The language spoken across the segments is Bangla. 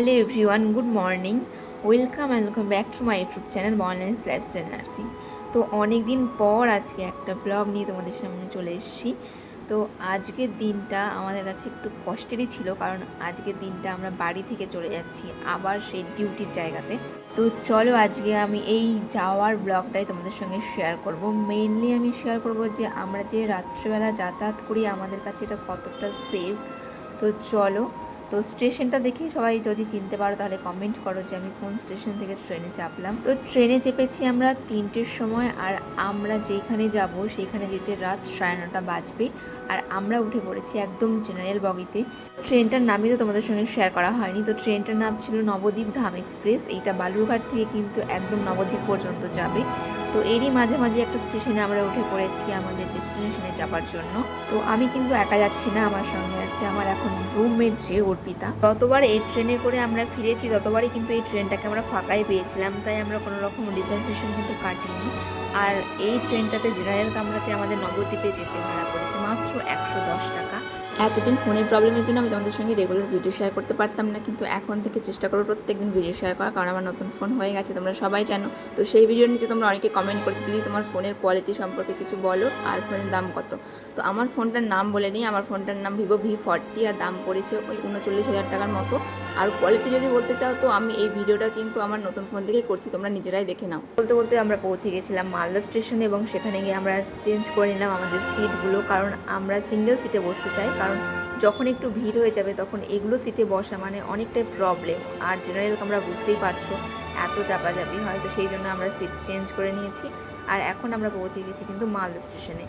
Hello everyone good morning welcome and welcome back to my YouTube channel বনলেন্স lifestyle nursing তো অনেক দিন পর আজকে একটা ব্লগ নিয়ে তোমাদের সামনে চলে এসেছি। তো আজকের দিনটা আমাদের কাছে একটু কষ্টেরই ছিল, কারণ আজকের দিনটা আমরা বাড়ি থেকে চলে যাচ্ছি আবার সেই ডিউটির জায়গাতে। তো চলো আজকে আমি এই যাওয়ার ব্লগটাই তোমাদের সঙ্গে শেয়ার করব। মেইনলি আমি শেয়ার করব যে আমরা যে রাত্রেবেলা যাতায়াত করি, আমাদের কাছে এটা কতটা সেফ তো চলো তো স্টেশনটা দেখে সবাই যদি চিনতে পারো তাহলে কমেন্ট করো যে আমি কোন স্টেশন থেকে ট্রেনে চাপলাম। তো ট্রেনে চেপেছি আমরা তিনটের সময় আর আমরা যেখানে যাব সেইখানে যেতে রাত সাড়ে নটা বাজবে আর আমরা উঠে পড়েছি একদম জেনারেল বগিতে। ট্রেনটার নামই তো তোমাদের সঙ্গে শেয়ার করা হয়নি। তো ট্রেনটার নাম ছিল নবদ্বীপ ধাম এক্সপ্রেস এইটা বালুরঘাট থেকে কিন্তু একদম নবদ্বীপ পর্যন্ত যাবে। তো এরই মাঝে মাঝে একটা স্টেশনে আমরা উঠে পড়েছি আমাদের ডেস্টিনেশনে যাবার জন্য। তো আমি কিন্তু একা যাচ্ছি না, আমার সঙ্গে আছে আমার এখন রুমমেট যে, অর্পিতা। যতবার এই ট্রেনে করে আমরা ফিরেছি, ততবারই কিন্তু এই ট্রেনটাকে আমরা ফাঁকাই পেয়েছিলাম, তাই আমরা কোনো রকম রিজার্ভেশন কিন্তু কাটিনি। আর এই ট্রেনটাতে জেনারেল কামরাতে আমাদের নবদ্বীপে যেতে ভাড়া করেছে মাত্র একশো দশ টাকা। এতদিন ফোনের প্রবলেমের জন্য আমি তোমাদের সঙ্গে রেগুলার ভিডিও শেয়ার করতে পারতাম না, কিন্তু এখন থেকে চেষ্টা করব প্রত্যেকদিন ভিডিও শেয়ার করা কারণ আমার নতুন ফোন হয়ে গেছে, তোমরা সবাই জানো। তো সেই ভিডিওর নিচে তোমরা অনেকে কমেন্ট করেছ, দিদি, তোমার ফোনের কোয়ালিটি সম্পর্কে কিছু বলো, আর ফোনের দাম কত? তো আমার ফোনটার নাম বলে নিই, আমার ফোনটার নাম ভিভো ভি ফর্টি আর দাম পড়েছে ওই উনচল্লিশ হাজার টাকার মতো। আর কোয়ালিটি যদি বলতে চাও, তো আমি এই ভিডিওটা কিন্তু আমার নতুন ফোন থেকেই করছি, তোমরা নিজেরাই দেখে নাও। বলতে বলতে আমরা পৌঁছে গেছিলাম মালদা স্টেশনে এবং সেখানে গিয়ে আমরা চেঞ্জ করে নিলাম আমাদের সিটগুলো কারণ আমরা সিঙ্গেল সিটে বসতে চাই, কারণ যখন একটু ভিড় হয়ে যাবে তখন এগুলো সিটে বসা মানে অনেকটাই প্রবলেম আর জেনারেল আমরা বুঝতেই পারছ, এত চাপাচাপি হয়, তো সেই জন্য আমরা সিট চেঞ্জ করে নিয়েছি। আর এখন আমরা পৌঁছে গেছি কিন্তু মালদা স্টেশনে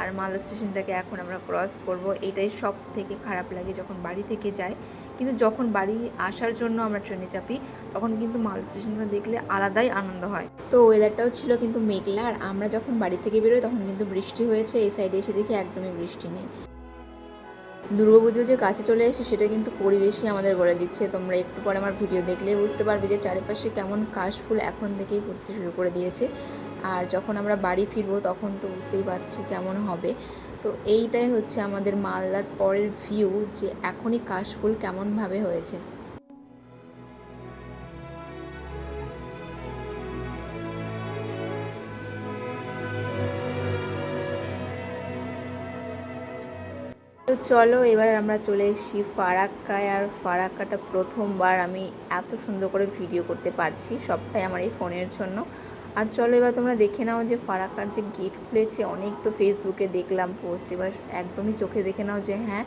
আর মালদা স্টেশনটাকে এখন আমরা ক্রস করব, এটাই সব থেকে খারাপ লাগে যখন বাড়ি থেকে যাই কিন্তু যখন বাড়ি আসার জন্য আমরা ট্রেনে চাপি, তখন কিন্তু মাল স্টেশনটা দেখলে আলাদাই আনন্দ হয়। তো ওয়েদারটাও ছিল কিন্তু মেঘলা, আর আমরা যখন বাড়ি থেকে বেরোই, তখন কিন্তু বৃষ্টি হয়েছে, এই সাইডে এসে দেখি একদমই বৃষ্টি নেই। দুর্গাপুজো যে কাছে চলে এসে সেটা কিন্তু পরিবেশই আমাদের বলে দিচ্ছে। তোমরা একটু পরে আমার ভিডিও দেখলেই বুঝতে পারবে যে চারিপাশে কেমন কাশফুল এখন থেকেই ফুটতে শুরু করে দিয়েছে। আর যখন আমরা বাড়ি ফিরবো তখন তো বুঝতেই পারছি কেমন হবে। তো এইটাই হচ্ছে আমাদের মালদার পরের ভিউ যে এখনই কাশফুল কেমনভাবে হয়েছে। তো চলো এবার আমরা চলে এসেছি ফারাক্কায়, আর ফারাক্কাটা প্রথমবার আমি এত সুন্দর করে ভিডিও করতে পারছি সবটাই আমার এই ফোনের জন্য। আর চলো এবার তোমরা দেখে নাও যে ফারাকার যে গেট খুলেছে, অনেক তো ফেসবুকে দেখলাম পোস্ট এবার একদমই চোখে দেখে নাও যে হ্যাঁ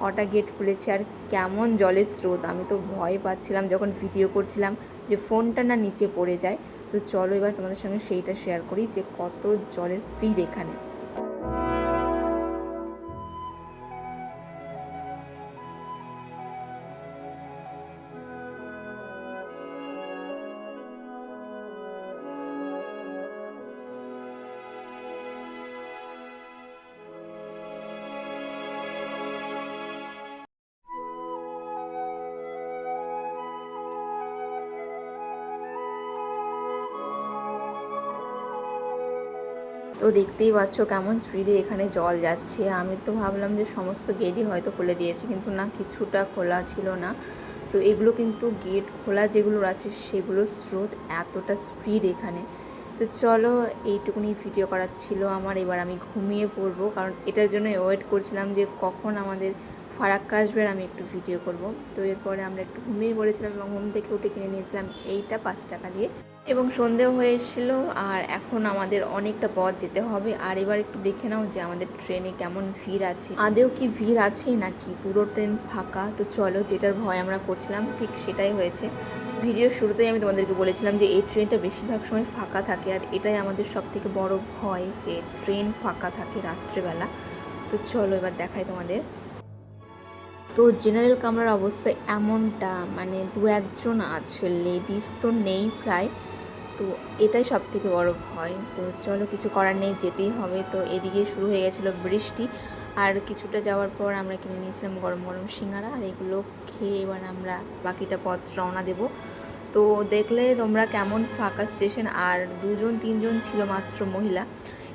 কটা গেট খুলেছে আর কেমন জলের স্রোত। আমি তো ভয় পাচ্ছিলাম যখন ভিডিও করছিলাম যে ফোনটা না নিচে পড়ে যায়। তো চলো এবার তোমাদের সঙ্গে সেইটা শেয়ার করি যে কত জলের স্পিড এখানে। তো দেখতেই পাচ্ছ কেমন স্পিডে এখানে জল যাচ্ছে। আমি তো ভাবলাম যে সমস্ত গেটই হয়তো খুলে দিয়েছে, কিন্তু না, কিছুটা খোলা ছিল না। তো এগুলো কিন্তু গেট খোলা যেগুলো আছে সেগুলো স্রোত এতটা স্পিড এখানে। তো চলো, এইটুকুনি ভিডিও করার ছিল আমার। এবার আমি ঘুমিয়ে পড়ব, কারণ এটার জন্য ওয়েট করছিলাম যে কখন আমাদের ফারাক্কা আসবে আমি একটু ভিডিও করব। তো এরপরে আমরা একটু ঘুমিয়ে পড়েছিলাম এবং ঘুম থেকে উঠে কিনে নিয়েছিলাম এইটা পাঁচ টাকা দিয়ে। এবং সন্ধেও হয়ে এসেছিল আর এখন আমাদের অনেকটা পথ যেতে হবে। আর এবার একটু দেখে নাও যে আমাদের ট্রেনে কেমন ভিড় আছে। আদেও কি ভিড় আছে নাকি পুরো ট্রেন ফাঁকা? তো চলো যেটার ভয় আমরা করছিলাম, ঠিক সেটাই হয়েছে। ভিডিওর শুরুতেই আমি তোমাদেরকে বলেছিলাম যে এই ট্রেনটা বেশিরভাগ সময় ফাঁকা থাকে, আর এটাই আমাদের সব থেকে বড় ভয় যে ট্রেন ফাঁকা থাকে রাত্রেবেলা। তো চলো এবার দেখাই তোমাদের। তো জেনারেল কামরার অবস্থা এমনটা মানে দু একজন আছে, লেডিস তো নেই প্রায়। তো এটাই সব থেকে বড় ভয়। তো চলো কিছু করার নেই, যেতেই হবে। তো এদিকে শুরু হয়ে গেছিল বৃষ্টি। আর কিছুটা যাওয়ার পর আমরা কিনে নিয়েছিলাম গরম গরম সিঙ্গারা। আর এগুলো খেয়ে এবার আমরা বাকিটা পথ রওনা দেবো। তো দেখলে তোমরা কেমন ফাঁকা স্টেশন। আর দুজন, তিনজন ছিল মাত্র মহিলা।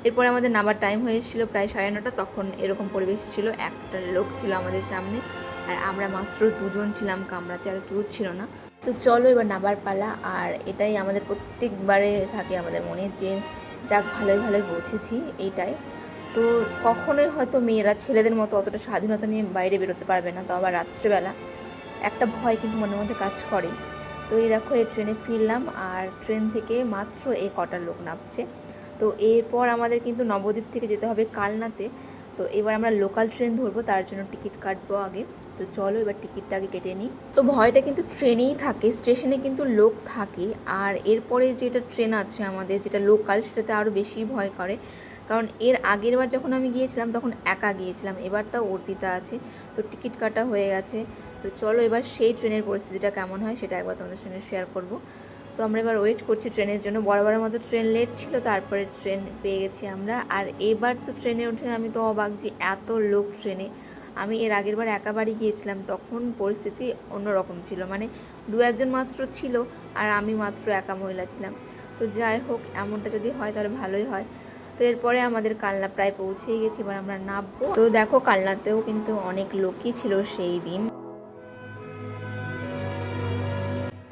এরপরে আমাদের নামার টাইম হয়েছিল প্রায় সাড়ে নটা। তখন এরকম পরিবেশ ছিল। একটা লোক ছিল আমাদের সামনে। আর আমরা মাত্র দুজন ছিলাম কামরাতে। আর কেউ ছিল না। তো চলো এবার নাবার পালা, আর এটাই আমাদের প্রত্যেকবারে থাকে আমাদের মনে যে যাক ভালোই ভালোই পৌঁছেছি এইটাই। তো কখনোই হয়তো মেয়েরা ছেলেদের মতো অতটা স্বাধীনতা নিয়ে বাইরে বেরোতে পারবে না, তো আবার রাত্রেবেলা একটা ভয় কিন্তু মনের মধ্যে কাজ করে। তো এই দেখো, এই ট্রেনে ফিরলাম, আর ট্রেন থেকে মাত্র এই কটার লোক নামছে। তো এরপর আমাদের কিন্তু নবদ্বীপ থেকে যেতে হবে কালনাতে। তো এবার আমরা লোকাল ট্রেন ধরবো, তার জন্য টিকিট কাটবো আগে। তো চলো এবার টিকিটটা আগে কেটে নিই। তো ভয়টা কিন্তু ট্রেনেই থাকে, স্টেশনে কিন্তু লোক থাকে আর এরপরে যেটা ট্রেন আছে আমাদের, যেটা লোকাল, সেটাতে আরও বেশি ভয় করে। কারণ এর আগের বার যখন আমি গিয়েছিলাম, তখন একা গিয়েছিলাম। এবার তাও অর্পিতা আছে, তো টিকিট কাটা হয়ে গেছে। তো চলো এবার সেই ট্রেনের পরিস্থিতিটা কেমন হয় সেটা একবার তোমাদের সঙ্গে শেয়ার করব। তো আমরা এবার ওয়েট করছি ট্রেনের জন্য। বরাবরের মতো ট্রেন লেট ছিল, তারপরে ট্রেন পেয়ে গেছি আমরা। আর এবার তো ট্রেনে উঠে আমি তো অবাক যে এত লোক ট্রেনে আমি এর আগের বার একা বাড়ি গিয়েছিলাম, তখন পরিস্থিতি অন্যরকম ছিল। মানে দু একজন মাত্র ছিল আর আমি মাত্র একা মহিলা ছিলাম। তো যাই হোক, এমনটা যদি হয় তাহলে ভালোই হয়। তো এরপরে আমাদের কালনা প্রায় পৌঁছেই গেছি, এবার আমরা নামবো। তো দেখো, কালনাতেও কিন্তু অনেক লোকই ছিল সেই দিন।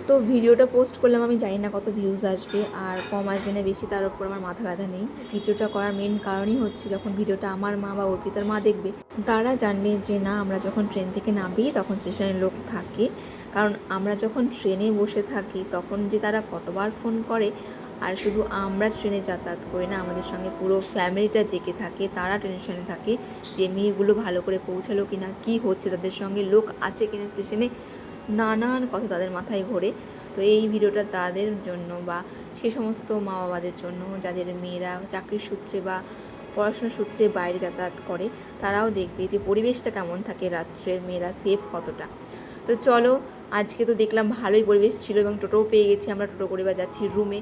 তো ভিডিওটা পোস্ট করলাম, আমি জানি না কত ভিউজ আসবে আর কম আসবে না বেশি, তার উপর আমার মাথা ব্যথা নেই। ভিডিওটা করার মেন কারণই হচ্ছে যখন ভিডিওটা আমার মা বা অর্পিতার মা দেখবে, তারা জানবে যে না, আমরা যখন ট্রেন থেকে নামি তখন স্টেশনে লোক থাকে। কারণ আমরা যখন ট্রেনে বসে থাকি, তখন যে তারা কতবার ফোন করে, আর শুধু আমরা ট্রেনে যাতায়াত করি না, আমাদের সঙ্গে পুরো ফ্যামিলিটা জেগে থাকে, তারা টেনশনে থাকে যে মেয়েগুলো ভালো করে পৌঁছালো কি না কী হচ্ছে, তাদের সঙ্গে লোক আছে কিনা স্টেশনে নানান কথা তাদের মাথায় ঘোরে। তো এই ভিডিওটা তাদের জন্য বা সে সমস্ত মা বাবাদের জন্য, যাদের মেয়েরা চাকরির সূত্রে বা পড়াশোনার সূত্রে বাইরে যাতায়াত করে, তারাও দেখবে যে পরিবেশটা কেমন থাকে রাত্রের, মেয়েরা সেফ কতটা। তো চলো, আজকে তো দেখলাম ভালোই পরিবেশ ছিল এবং টোটোও পেয়ে গেছি আমরা টোটো করে বা যাচ্ছি রুমে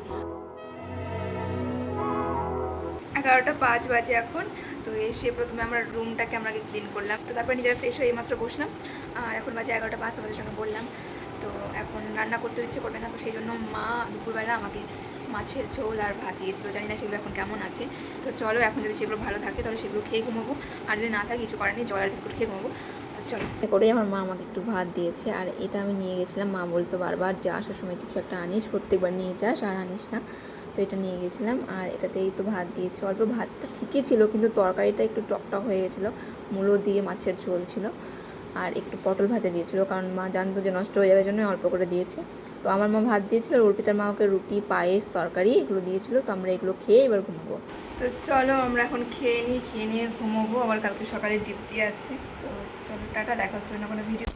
এগারোটা পাঁচ বাজে এখন। তো এসে প্রথমে আমরা রুমটাকে আমরা ক্লিন করলাম। তো তারপরে নিজেরা ফ্রেশ হয়ে মাত্র বসলাম। আর এখন বাজে এগারোটা পাঁচ, আমাদের সঙ্গে বললাম। তো এখন রান্না করতে ইচ্ছে করবে না, তো সেই জন্য মা দুপুরবেলা আমাকে মাছের ঝোল আর ভাত দিয়েছিল। জানি না সেগুলো এখন কেমন আছে। তো চলো এখন যদি সেগুলো ভালো থাকে তাহলে সেগুলো খেয়ে ঘুমাবো। আর যদি না থাকে, কিছু করার নেই, জল আর বিস্কুট খেয়ে ঘুমাবো। চলো। করে আমার মা আমাকে একটু ভাত দিয়েছে। আর এটা আমি নিয়ে গেছিলাম। মা বলতো বারবার যে আসার সময় কিছু একটা আনিস, প্রত্যেকবার নিয়ে যাস আর আনিস না। এটা নিয়ে গেছিলাম, আর এটাতেই তো ভাত দিয়েছি। অল্প ভাতটা ঠিকই ছিল, কিন্তু তরকারিটা একটু টকটক হয়ে গেছিল। মূলো দিয়ে মাছের ঝোল ছিল, আর একটু পটল ভাজা দিয়েছিল, কারণ মা জানতো যে নষ্ট হয়ে যাবে জন্য অল্প করে দিয়েছে। তো আমার মা ভাত দিয়েছিল, আর অর্পিতার মা ওকে রুটি, পায়েস, তরকারি এগুলো দিয়েছিল। তো আমরা এগুলো খেয়ে এবার ঘুমাবো। তো চলো আমরা এখন খেয়ে নিই, খেয়ে নিয়ে ঘুমাবো। আবার কালকে সকালে ডিউটি আছে, তো চলো টাটা, দেখা হচ্ছে না কোনো ভিডিও